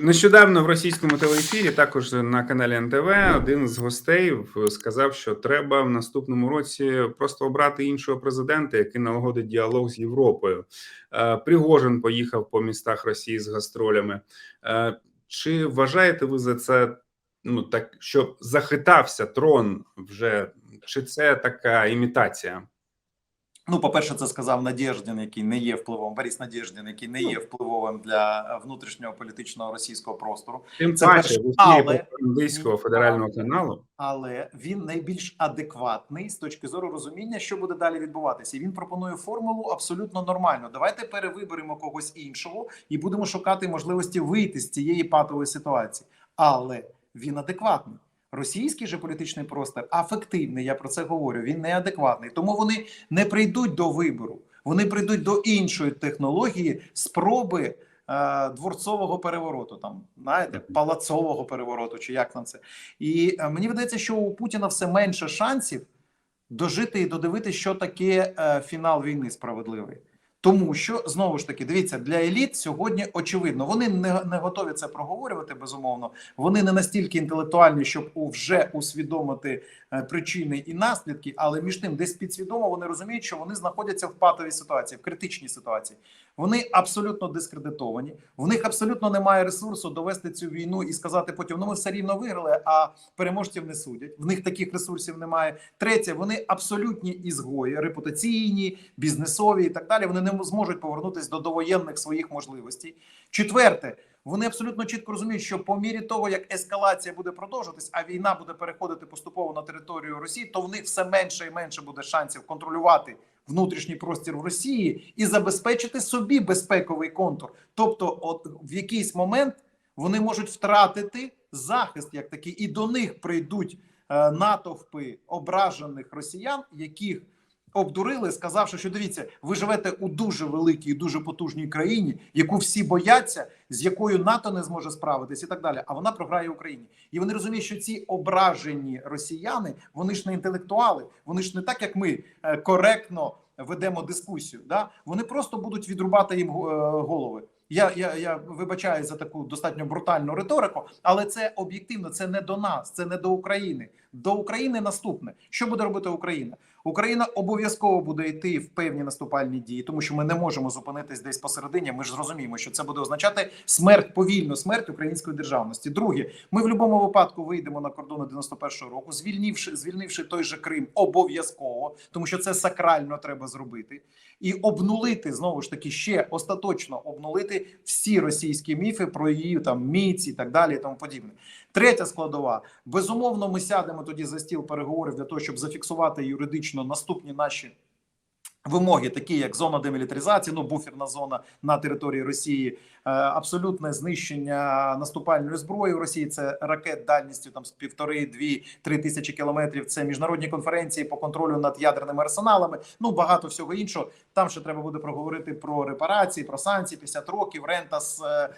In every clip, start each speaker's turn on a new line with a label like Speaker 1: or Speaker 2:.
Speaker 1: Нещодавно в російському телеефірі, також на каналі НТВ, один з гостей сказав, що треба в наступному році просто обрати іншого президента, який налагодить діалог з Європою. Е, Пригожин поїхав по містах Росії з гастролями. Е, Чи вважаєте ви за це? Ну так, що захитався трон вже, чи це така імітація?
Speaker 2: Ну, по-перше, це сказав Надєждін, який не є впливовим. Борис Надєждін, який не є впливовим для внутрішнього політичного російського простору.
Speaker 1: Тим
Speaker 2: Це
Speaker 1: паче.
Speaker 2: Але-
Speaker 1: пропагандистського федерального каналу.
Speaker 2: але він найбільш адекватний з точки зору розуміння, що буде далі відбуватися. І він пропонує формулу абсолютно нормально. Давайте перевиберемо когось іншого і будемо шукати можливості вийти з цієї патової ситуації. Але він адекватний. Російський же політичний простір афективний. Я про це говорю. Він неадекватний. Тому вони не прийдуть до вибору. Вони прийдуть до іншої технології спроби е, дворцового перевороту, там знаєте, палацового перевороту, чи як там це. І е, мені видається, що у Путіна все менше шансів дожити і додивитися, що таке е, фінал війни справедливий. Тому що знову ж таки дивіться для еліт сьогодні очевидно. Вони не, не готові це проговорювати. Безумовно, вони не настільки інтелектуальні, щоб вже усвідомити е, причини і наслідки, але між тим, десь підсвідомо вони розуміють, що вони знаходяться в патовій ситуації, в критичній ситуації. Вони абсолютно дискредитовані. В них абсолютно немає ресурсу довести цю війну і сказати потім: ну ми все рівно виграли, а переможців не судять. В них таких ресурсів немає. Третє, вони абсолютні ізгої, репутаційні, бізнесові і так далі. Вони не зможуть повернутися до довоєнних своїх можливостей. Четверте. Вони абсолютно чітко розуміють, що по мірі того, як ескалація буде продовжуватись, а війна буде переходити поступово на територію Росії, то в них все менше і менше буде шансів контролювати внутрішній простір в Росії і забезпечити собі безпековий контур. Тобто, от в якийсь момент вони можуть втратити захист, як такий, і до них прийдуть е, натовпи ображених росіян, яких обдурили, сказавши, що дивіться, ви живете у дуже великій, дуже потужній країні, яку всі бояться, з якою НАТО не зможе справитись, і так далі. А вона програє Україні. І вони розуміють, що ці ображені росіяни, вони ж не інтелектуали, вони ж не так, як ми е, коректно ведемо дискусію. Да? Вони просто будуть відрубати їм е, голови. Я, я, я вибачаю за таку достатньо брутальну риторику, але це об'єктивно, це не до нас, це не до України. До України наступне. Що буде робити Україна? Україна обов'язково буде йти в певні наступальні дії, тому що ми не можемо зупинитись десь посередині. Ми ж зрозуміємо, що це буде означати смерть, повільну смерть української державності. Друге, ми в будь-якому випадку вийдемо на кордони 91-го року, звільнивши, звільнивши той же Крим обов'язково, тому що це сакрально треба зробити, і обнулити знову ж таки ще остаточно обнулити всі російські міфи про її там міць і так далі, і тому подібне. Третя складова безумовно, ми сядемо тоді за стіл переговорів для того, щоб зафіксувати юридично наступні наші. Вимоги, такі як зона демілітаризації, ну буферна зона на території Росії, е, абсолютне знищення наступальної зброї в Росії. Це ракет дальністю там з півтори, дві, три тисячі кілометрів. Це міжнародні конференції по контролю над ядерними арсеналами. Ну багато всього іншого. Там ще треба буде проговорити про репарації, про санкції, 50 років, рента з е,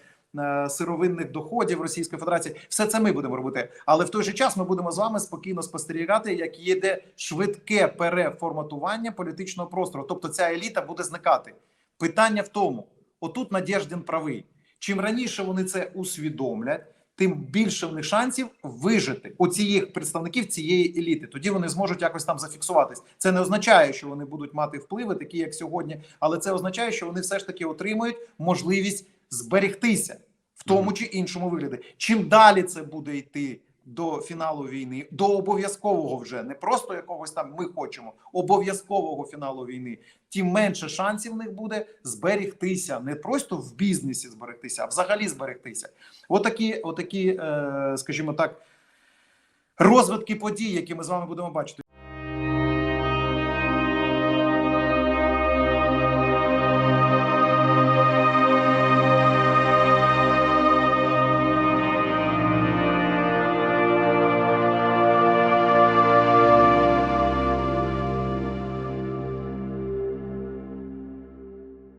Speaker 2: сировинних доходів Російської Федерації. Все це ми будемо робити. Але в той же час ми будемо з вами спокійно спостерігати, як їде швидке переформатування політичного простору. Тобто ця еліта буде зникати. Питання в тому: отут Надєждін правий. Чим раніше вони це усвідомлять. Тим більше в них шансів вижити у цих представників цієї еліти. Тоді вони зможуть якось там зафіксуватись. Це не означає, що вони будуть мати впливи, такі як сьогодні, але це означає, що вони все ж таки отримують можливість зберегтися в тому чи іншому вигляді. Чим далі це буде йти до фіналу війни, до обов'язкового вже не просто якогось там ми хочемо обов'язкового фіналу війни, тим менше шансів в них буде зберегтися, не просто в бізнесі зберегтися, а взагалі зберегтися. Отакі, отакі, е, скажімо так, розвитки подій, які ми з вами будемо бачити.